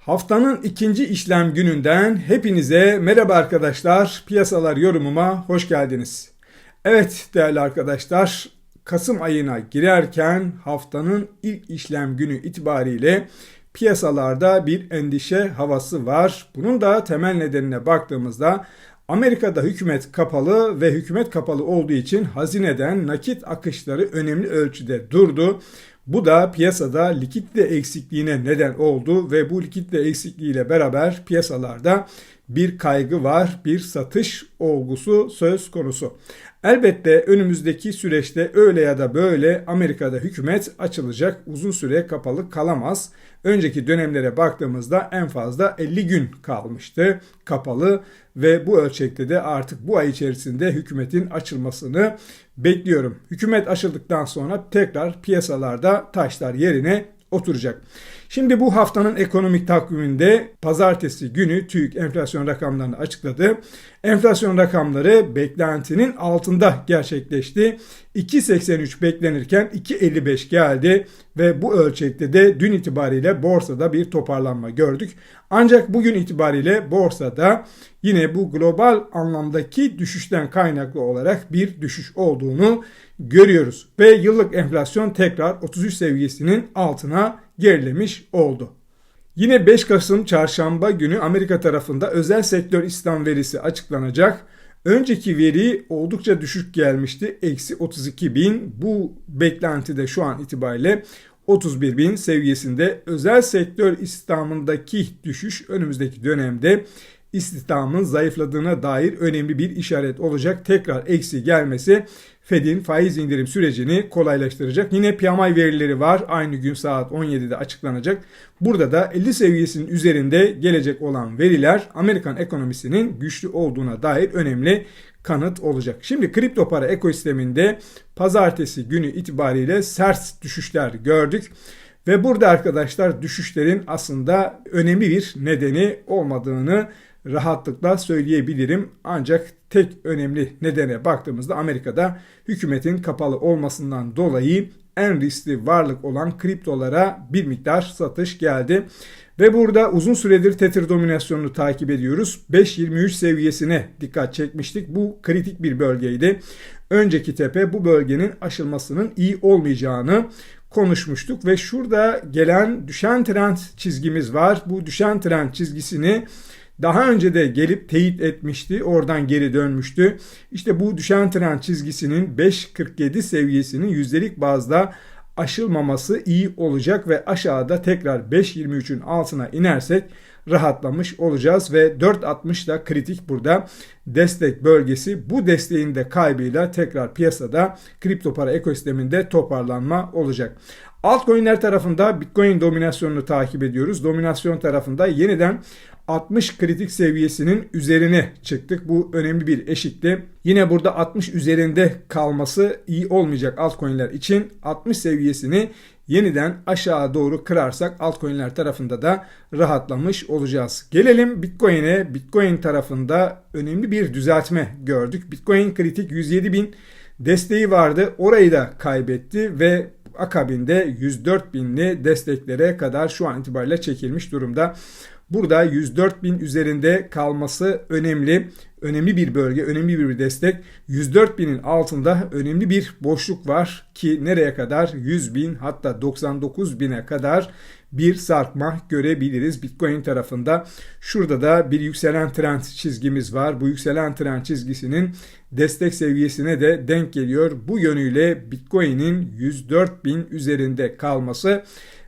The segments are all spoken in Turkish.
Haftanın ikinci işlem gününden hepinize merhaba arkadaşlar. Piyasalar yorumuma hoş geldiniz. Evet değerli arkadaşlar, Kasım ayına girerken haftanın ilk işlem günü itibariyle piyasalarda bir endişe havası var. Bunun da temel nedenine baktığımızda Amerika'da hükümet kapalı ve hükümet kapalı olduğu için hazineden nakit akışları önemli ölçüde durdu. Bu da piyasada likitte eksikliğine neden oldu ve bu likitte eksikliğiyle beraber piyasalarda bir kaygı var, bir satış olgusu söz konusu. Elbette önümüzdeki süreçte öyle ya da böyle Amerika'da hükümet açılacak, uzun süre kapalı kalamaz. Önceki dönemlere baktığımızda en fazla 50 gün kalmıştı kapalı ve bu ölçekte de artık bu ay içerisinde hükümetin açılmasını bekliyorum. Hükümet açıldıktan sonra tekrar piyasalarda taşlar yerine oturacak. Şimdi bu haftanın ekonomik takviminde pazartesi günü TÜİK enflasyon rakamlarını açıkladı. Enflasyon rakamları beklentinin altında gerçekleşti. 2.83 beklenirken 2.55 geldi ve bu ölçekte de dün itibariyle borsada bir toparlanma gördük. Ancak bugün itibariyle borsada yine bu global anlamdaki düşüşten kaynaklı olarak bir düşüş olduğunu görüyoruz. Ve yıllık enflasyon tekrar 33 seviyesinin altına gerilemiş oldu. Yine 5 Kasım çarşamba günü Amerika tarafında özel sektör istihdam verisi açıklanacak. Önceki veri oldukça düşük gelmişti. Eksi 32 bin. Bu beklenti de şu an itibariyle 31 bin seviyesinde. Özel sektör istihdamındaki düşüş önümüzdeki dönemde istihdamın zayıfladığına dair önemli bir işaret olacak. Tekrar eksi gelmesi Fed'in faiz indirim sürecini kolaylaştıracak. Yine PMI verileri var. Aynı gün saat 17'de açıklanacak. Burada da 50 seviyesinin üzerinde gelecek olan veriler Amerikan ekonomisinin güçlü olduğuna dair önemli kanıt olacak. Şimdi kripto para ekosisteminde pazartesi günü itibariyle sert düşüşler gördük. Ve burada arkadaşlar düşüşlerin aslında önemli bir nedeni olmadığını rahatlıkla söyleyebilirim. Ancak tek önemli nedene baktığımızda Amerika'da hükümetin kapalı olmasından dolayı en riskli varlık olan kriptolara bir miktar satış geldi. Ve burada uzun süredir Tether dominasyonunu takip ediyoruz. 5.23 seviyesine dikkat çekmiştik. Bu kritik bir bölgeydi. Önceki tepe bu bölgenin aşılmasının iyi olmayacağını konuşmuştuk ve şurada gelen düşen trend çizgimiz var. Bu düşen trend çizgisini daha önce de gelip teyit etmişti. Oradan geri dönmüştü. İşte bu düşen trend çizgisinin 5.47 seviyesinin yüzdelik bazda aşılmaması iyi olacak ve aşağıda tekrar 5.23'ün altına inersek rahatlamış olacağız ve 4.60 da kritik burada destek bölgesi. Bu desteğin de kaybıyla tekrar piyasada kripto para ekosisteminde toparlanma olacak. Altcoin'ler tarafında Bitcoin dominasyonunu takip ediyoruz. Dominasyon tarafında yeniden 60 kritik seviyesinin üzerine çıktık. Bu önemli bir eşikti. Yine burada 60 üzerinde kalması iyi olmayacak altcoin'ler için 60 seviyesini yeniden aşağı doğru kırarsak altcoin'ler tarafında da rahatlamış olacağız. Gelelim Bitcoin'e. Bitcoin tarafında önemli bir düzeltme gördük. Bitcoin kritik 107 bin desteği vardı. Orayı da kaybetti ve akabinde 104 binli desteklere kadar şu an itibariyle çekilmiş durumda. Burada 104 bin üzerinde kalması önemli. Önemli bir bölge, önemli bir destek. 104 binin altında önemli bir boşluk var ki nereye kadar? 100 bin hatta 99 bine kadar bir sarkma görebiliriz Bitcoin tarafında. Şurada da bir yükselen trend çizgimiz var. Bu yükselen trend çizgisinin destek seviyesine de denk geliyor. Bu yönüyle Bitcoin'in 104 bin üzerinde kalması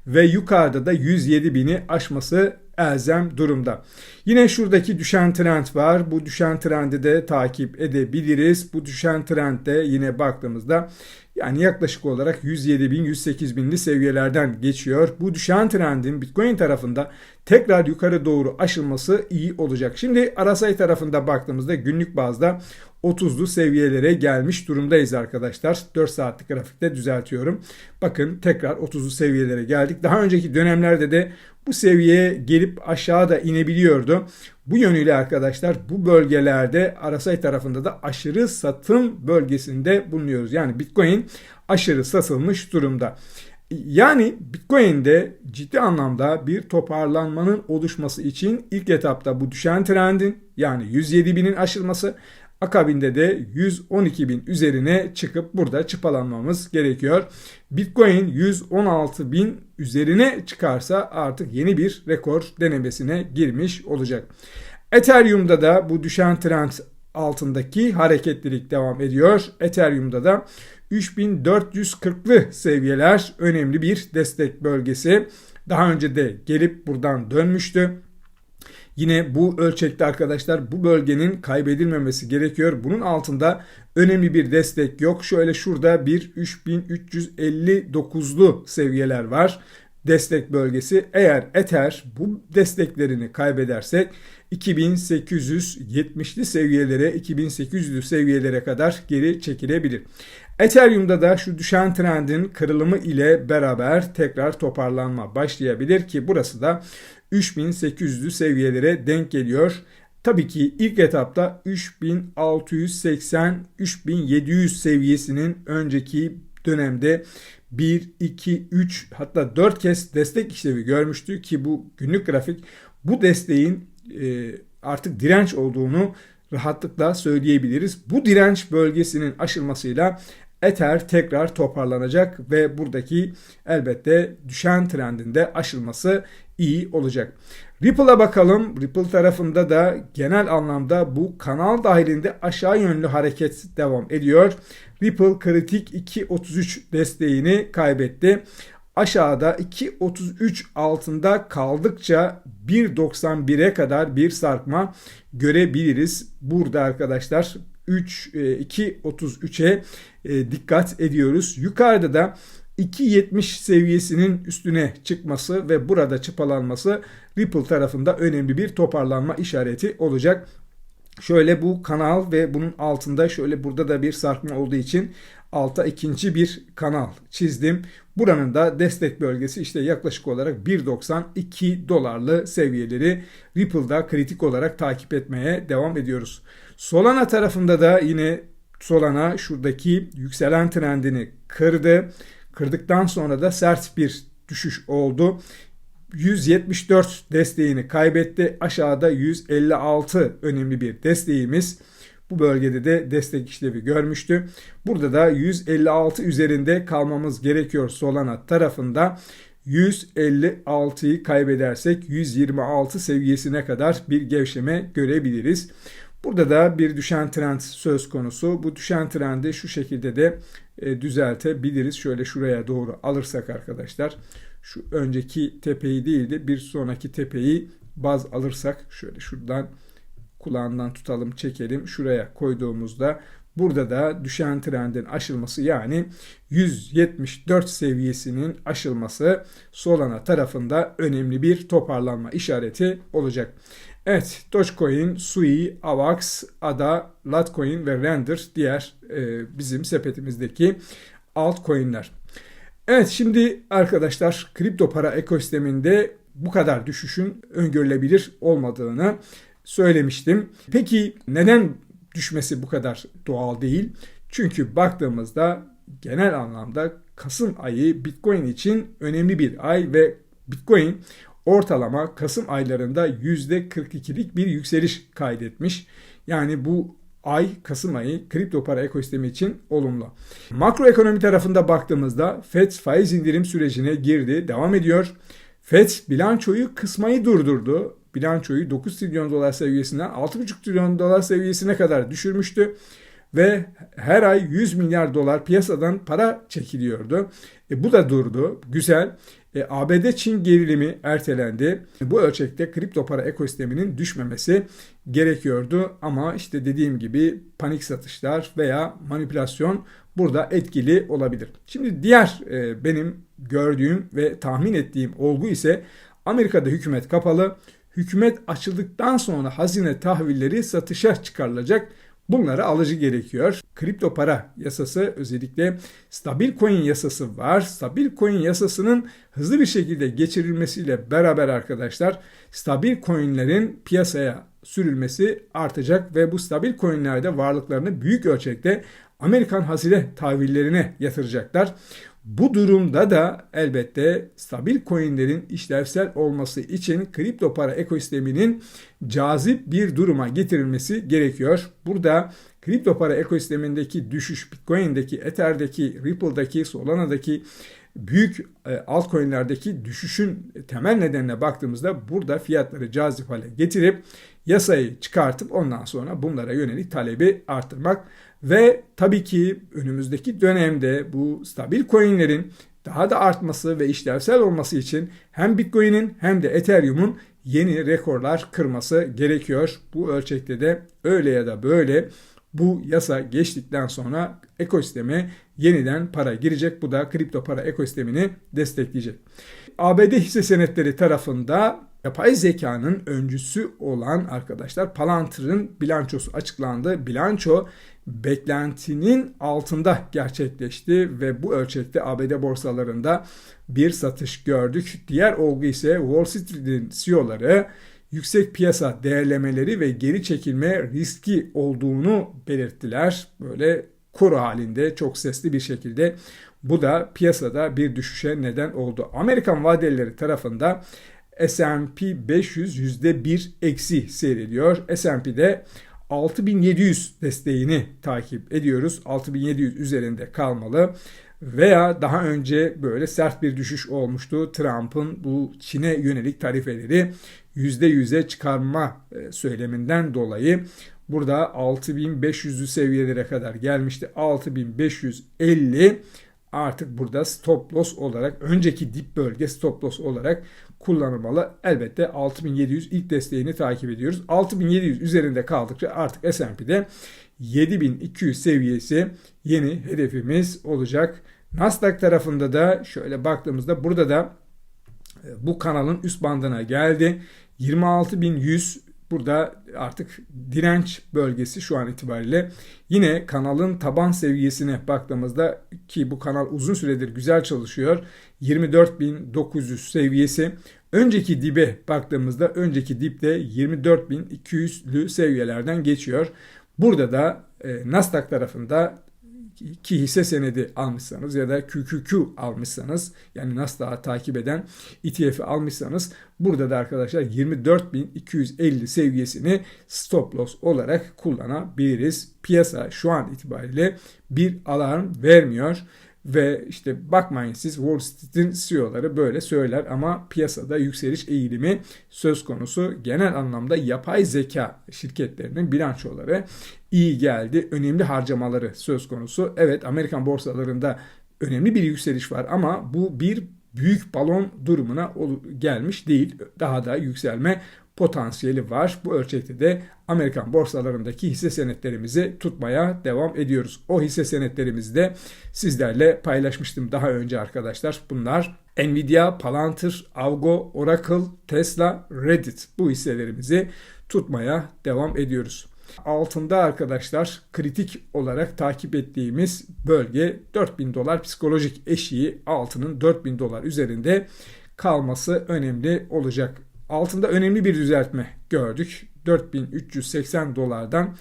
ve yukarıda da 107 bini aşması elzem durumda. Yine şuradaki düşen trend var. Bu düşen trendi de takip edebiliriz. Bu düşen trendde yine baktığımızda yani yaklaşık olarak 107 bin 108 binli seviyelerden geçiyor. Bu düşen trendin Bitcoin tarafında tekrar yukarı doğru aşılması iyi olacak. Şimdi RSI tarafında baktığımızda günlük bazda 30'lu seviyelere gelmiş durumdayız arkadaşlar. 4 saatlik grafikte düzeltiyorum. Bakın tekrar 30'lu seviyelere geldik. Daha önceki dönemlerde de bu seviyeye gelip aşağıda inebiliyordu. Bu yönüyle arkadaşlar bu bölgelerde RSI tarafında da aşırı satım bölgesinde bulunuyoruz. Yani Bitcoin aşırı satılmış durumda. Yani Bitcoin'de ciddi anlamda bir toparlanmanın oluşması için ilk etapta bu düşen trendin yani 107 binin aşılması akabinde de 112 bin üzerine çıkıp burada çıpalanmamız gerekiyor. Bitcoin 116 bin üzerine çıkarsa artık yeni bir rekor denemesine girmiş olacak. Ethereum'da da bu düşen trend altındaki hareketlilik devam ediyor. Ethereum'da da 3440'lı seviyeler önemli bir destek bölgesi. Daha önce de gelip buradan dönmüştü. Yine bu ölçekte arkadaşlar bu bölgenin kaybedilmemesi gerekiyor. Bunun altında önemli bir destek yok. Şöyle şurada bir 3359'lu seviyeler var. Destek bölgesi. Eğer Ether bu desteklerini kaybedersek 2870'li seviyelere 2800'lü seviyelere kadar geri çekilebilir. Ethereum'da da şu düşen trendin kırılımı ile beraber tekrar toparlanma başlayabilir ki burası da 3800'lü seviyelere denk geliyor. Tabii ki ilk etapta 3680-3700 seviyesinin önceki dönemde 1, 2, 3 hatta 4 kez destek işlevi görmüştü ki bu günlük grafik bu desteğin e, artık direnç olduğunu rahatlıkla söyleyebiliriz. Bu direnç bölgesinin aşılmasıyla Ether tekrar toparlanacak ve buradaki elbette düşen trendinde aşılması iyi olacak. Ripple'a bakalım. Ripple tarafında da genel anlamda bu kanal dahilinde aşağı yönlü hareket devam ediyor. Ripple kritik 2.33 desteğini kaybetti. Aşağıda 2.33 altında kaldıkça 1.91'e kadar bir sarkma görebiliriz. Burada arkadaşlar 3 2.33'e e, dikkat ediyoruz. Yukarıda da 2.70 seviyesinin üstüne çıkması ve burada çıpalanması Ripple tarafında önemli bir toparlanma işareti olacak. Şöyle bu kanal ve bunun altında şöyle burada da bir sarkma olduğu için alta ikinci bir kanal çizdim. Buranın da destek bölgesi işte yaklaşık olarak 1.92 dolarlı seviyeleri Ripple'da kritik olarak takip etmeye devam ediyoruz. Solana tarafında da yine Solana şuradaki yükselen trendini kırdı. Kırdıktan sonra da sert bir düşüş oldu. 174 desteğini kaybetti. Aşağıda 156 önemli bir desteğimiz. Bu bölgede de destek işlevi görmüştü. Burada da 156 üzerinde kalmamız gerekiyor Solana tarafında. 156'yı kaybedersek 126 seviyesine kadar bir gevşeme görebiliriz. Burada da bir düşen trend söz konusu. Bu düşen trendi şu şekilde de e, düzeltebiliriz. Şöyle şuraya doğru alırsak arkadaşlar şu önceki tepeyi değil de bir sonraki tepeyi baz alırsak şöyle şuradan kulağından tutalım çekelim şuraya koyduğumuzda burada da düşen trendin aşılması yani 174 seviyesinin aşılması Solana tarafında önemli bir toparlanma işareti olacak. Evet, Dogecoin, Sui, Avax, ADA, Litecoin ve Render diğer e, bizim sepetimizdeki altcoin'ler. Evet şimdi arkadaşlar kripto para ekosisteminde bu kadar düşüşün öngörülebilir olmadığını söylemiştim. Peki neden düşmesi bu kadar doğal değil? Çünkü baktığımızda genel anlamda Kasım ayı Bitcoin için önemli bir ay ve Bitcoin ortalama Kasım aylarında %42'lik bir yükseliş kaydetmiş. Yani bu ay Kasım ayı kripto para ekosistemi için olumlu. Makro ekonomi tarafında baktığımızda FED faiz indirim sürecine girdi, devam ediyor. FED bilançoyu kısmayı durdurdu. Bilançoyu 9 trilyon dolar seviyesinden 6,5 trilyon dolar seviyesine kadar düşürmüştü ve her ay 100 milyar dolar piyasadan para çekiliyordu. E, bu da durdu. Güzel. E, ABD-Çin gerilimi ertelendi. Bu ölçekte kripto para ekosisteminin düşmemesi gerekiyordu ama işte dediğim gibi panik satışlar veya manipülasyon burada etkili olabilir. Şimdi diğer e, benim gördüğüm ve tahmin ettiğim olgu ise Amerika'da hükümet kapalı. Hükümet açıldıktan sonra hazine tahvilleri satışa çıkarılacak Bunlara alıcı gerekiyor. Kripto para yasası özellikle stabil coin yasası var. Stabil coin yasasının hızlı bir şekilde geçirilmesiyle beraber arkadaşlar stabil coinlerin piyasaya sürülmesi artacak ve bu stabil coinlerde varlıklarını büyük ölçekte Amerikan hazine tahvillerine yatıracaklar. Bu durumda da elbette stabil coinlerin işlevsel olması için kripto para ekosisteminin cazip bir duruma getirilmesi gerekiyor. Burada kripto para ekosistemindeki düşüş, Bitcoin'deki, Ether'deki, Ripple'daki, Solana'daki büyük e, altcoin'lerdeki düşüşün temel nedenine baktığımızda burada fiyatları cazip hale getirip yasayı çıkartıp ondan sonra bunlara yönelik talebi arttırmak ve tabii ki önümüzdeki dönemde bu stabil coinlerin daha da artması ve işlevsel olması için hem Bitcoin'in hem de Ethereum'un yeni rekorlar kırması gerekiyor. Bu ölçekte de öyle ya da böyle bu yasa geçtikten sonra ekosisteme yeniden para girecek. Bu da kripto para ekosistemini destekleyecek. ABD hisse senetleri tarafında yapay zekanın öncüsü olan arkadaşlar Palantir'ın bilançosu açıklandı. Bilanço beklentinin altında gerçekleşti ve bu ölçekte ABD borsalarında bir satış gördük. Diğer olgu ise Wall Street'in CEO'ları yüksek piyasa değerlemeleri ve geri çekilme riski olduğunu belirttiler. Böyle koro halinde çok sesli bir şekilde bu da piyasada bir düşüşe neden oldu. Amerikan vadeleri tarafında S&P 500 %1 eksi seyrediyor. S&P'de 6700 desteğini takip ediyoruz. 6700 üzerinde kalmalı veya daha önce böyle sert bir düşüş olmuştu. Trump'ın bu Çin'e yönelik tarifeleri %100'e çıkarma e, söyleminden dolayı burada 6500'lü seviyelere kadar gelmişti. 6550 artık burada stop loss olarak önceki dip bölge stop loss olarak kullanılmalı. Elbette 6700 ilk desteğini takip ediyoruz. 6700 üzerinde kaldıkça artık S&P'de 7200 seviyesi yeni hedefimiz olacak. Nasdaq tarafında da şöyle baktığımızda burada da e, bu kanalın üst bandına geldi. 26100 burada artık direnç bölgesi şu an itibariyle. Yine kanalın taban seviyesine baktığımızda ki bu kanal uzun süredir güzel çalışıyor. 24.900 seviyesi. Önceki dibe baktığımızda önceki dipte 24.200'lü seviyelerden geçiyor. Burada da e, Nasdaq tarafında ki hisse senedi almışsanız ya da QQQ almışsanız yani Nasdaq'ı takip eden ETF'i almışsanız burada da arkadaşlar 24.250 seviyesini stop loss olarak kullanabiliriz. Piyasa şu an itibariyle bir alarm vermiyor. Ve işte bakmayın siz Wall Street'in CEO'ları böyle söyler ama piyasada yükseliş eğilimi söz konusu. Genel anlamda yapay zeka şirketlerinin bilançoları iyi geldi. Önemli harcamaları söz konusu. Evet Amerikan borsalarında önemli bir yükseliş var ama bu bir büyük balon durumuna gelmiş değil. Daha da yükselme potansiyeli var. Bu ölçekte de Amerikan borsalarındaki hisse senetlerimizi tutmaya devam ediyoruz. O hisse senetlerimizi de sizlerle paylaşmıştım daha önce arkadaşlar. Bunlar Nvidia, Palantir, Avgo, Oracle, Tesla, Reddit bu hisselerimizi tutmaya devam ediyoruz. Altında arkadaşlar kritik olarak takip ettiğimiz bölge 4000 dolar psikolojik eşiği altının 4000 dolar üzerinde kalması önemli olacak altında önemli bir düzeltme gördük. 4380 dolardan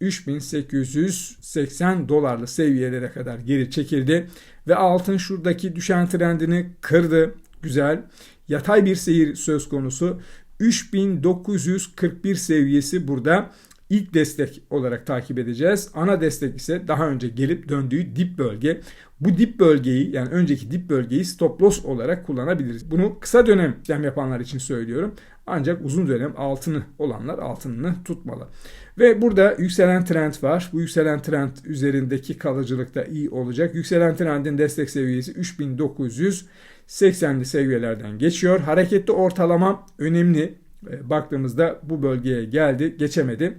3880 dolarlı seviyelere kadar geri çekildi ve altın şuradaki düşen trendini kırdı. Güzel. Yatay bir seyir söz konusu. 3941 seviyesi burada ilk destek olarak takip edeceğiz. Ana destek ise daha önce gelip döndüğü dip bölge. Bu dip bölgeyi yani önceki dip bölgeyi stop loss olarak kullanabiliriz. Bunu kısa dönem işlem yapanlar için söylüyorum. Ancak uzun dönem altını olanlar altınını tutmalı. Ve burada yükselen trend var. Bu yükselen trend üzerindeki kalıcılık da iyi olacak. Yükselen trendin destek seviyesi 3980'li seviyelerden geçiyor. Hareketli ortalama önemli. E, baktığımızda bu bölgeye geldi, geçemedi.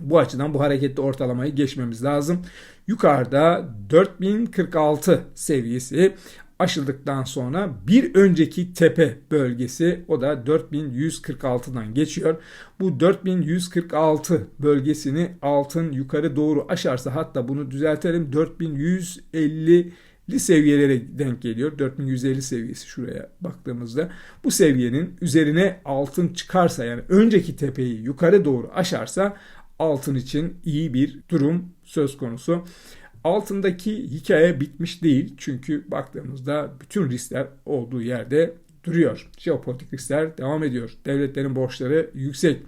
Bu açıdan bu hareketli ortalamayı geçmemiz lazım. Yukarıda 4046 seviyesi aşıldıktan sonra bir önceki tepe bölgesi o da 4146'dan geçiyor. Bu 4146 bölgesini altın yukarı doğru aşarsa hatta bunu düzeltelim 4150 li seviyelere denk geliyor. 4150 seviyesi şuraya baktığımızda bu seviyenin üzerine altın çıkarsa yani önceki tepeyi yukarı doğru aşarsa altın için iyi bir durum söz konusu. Altındaki hikaye bitmiş değil. Çünkü baktığımızda bütün riskler olduğu yerde duruyor. Jeopolitik riskler devam ediyor. Devletlerin borçları yüksek.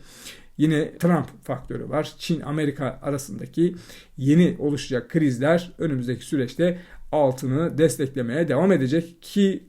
Yine Trump faktörü var. Çin-Amerika arasındaki yeni oluşacak krizler önümüzdeki süreçte altını desteklemeye devam edecek ki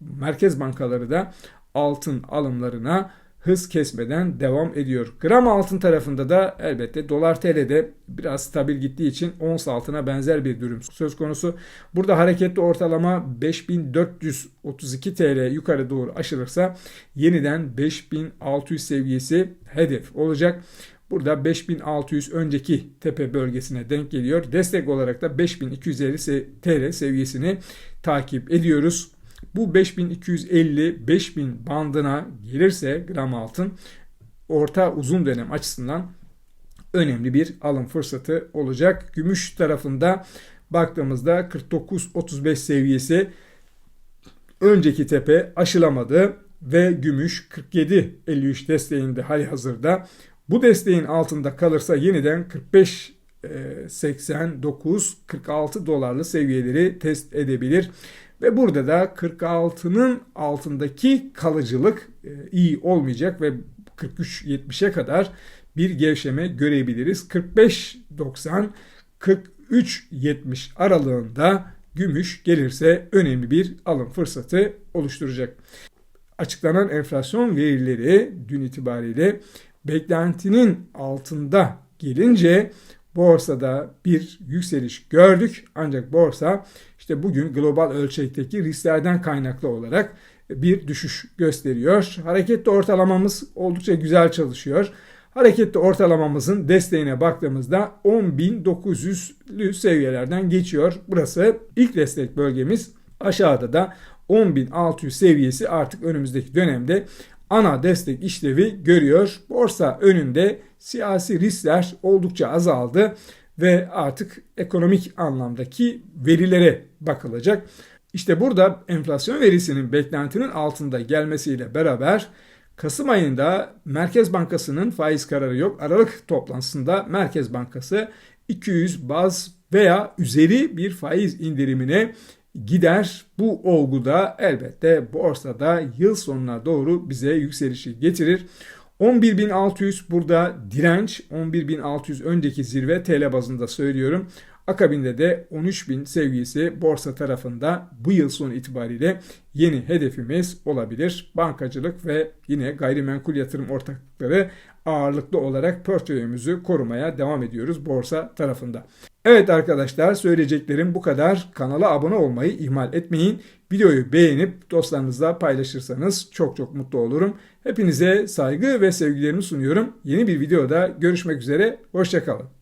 merkez bankaları da altın alımlarına hız kesmeden devam ediyor. Gram altın tarafında da elbette dolar TL'de biraz stabil gittiği için ons altına benzer bir durum söz konusu. Burada hareketli ortalama 5432 TL yukarı doğru aşılırsa yeniden 5600 seviyesi hedef olacak. Burada 5600 önceki tepe bölgesine denk geliyor. Destek olarak da 5250 TL seviyesini takip ediyoruz. Bu 5250-5000 bandına gelirse gram altın orta uzun dönem açısından önemli bir alım fırsatı olacak. Gümüş tarafında baktığımızda 49-35 seviyesi önceki tepe aşılamadı ve gümüş 47-53 desteğinde hali hazırda. Bu desteğin altında kalırsa yeniden 45 89-46 dolarlı seviyeleri test edebilir. Ve burada da 46'nın altındaki kalıcılık e, iyi olmayacak ve 43-70'e kadar bir gevşeme görebiliriz. 45-90 43-70 aralığında gümüş gelirse önemli bir alım fırsatı oluşturacak. Açıklanan enflasyon verileri dün itibariyle beklentinin altında gelince borsada bir yükseliş gördük. Ancak borsa işte bugün global ölçekteki risklerden kaynaklı olarak bir düşüş gösteriyor. Hareketli ortalamamız oldukça güzel çalışıyor. Hareketli ortalamamızın desteğine baktığımızda 10.900'lü seviyelerden geçiyor. Burası ilk destek bölgemiz. Aşağıda da 10.600 seviyesi artık önümüzdeki dönemde ana destek işlevi görüyor. Borsa önünde siyasi riskler oldukça azaldı ve artık ekonomik anlamdaki verilere bakılacak. İşte burada enflasyon verisinin beklentinin altında gelmesiyle beraber Kasım ayında Merkez Bankası'nın faiz kararı yok. Aralık toplantısında Merkez Bankası 200 baz veya üzeri bir faiz indirimine gider. Bu olgu da elbette borsada yıl sonuna doğru bize yükselişi getirir. 11.600 burada direnç, 11.600 önceki zirve TL bazında söylüyorum. Akabinde de 13.000 seviyesi borsa tarafında bu yıl sonu itibariyle yeni hedefimiz olabilir. Bankacılık ve yine gayrimenkul yatırım ortaklıkları ağırlıklı olarak portföyümüzü korumaya devam ediyoruz borsa tarafında. Evet arkadaşlar söyleyeceklerim bu kadar. Kanala abone olmayı ihmal etmeyin. Videoyu beğenip dostlarınızla paylaşırsanız çok çok mutlu olurum. Hepinize saygı ve sevgilerimi sunuyorum. Yeni bir videoda görüşmek üzere. Hoşçakalın.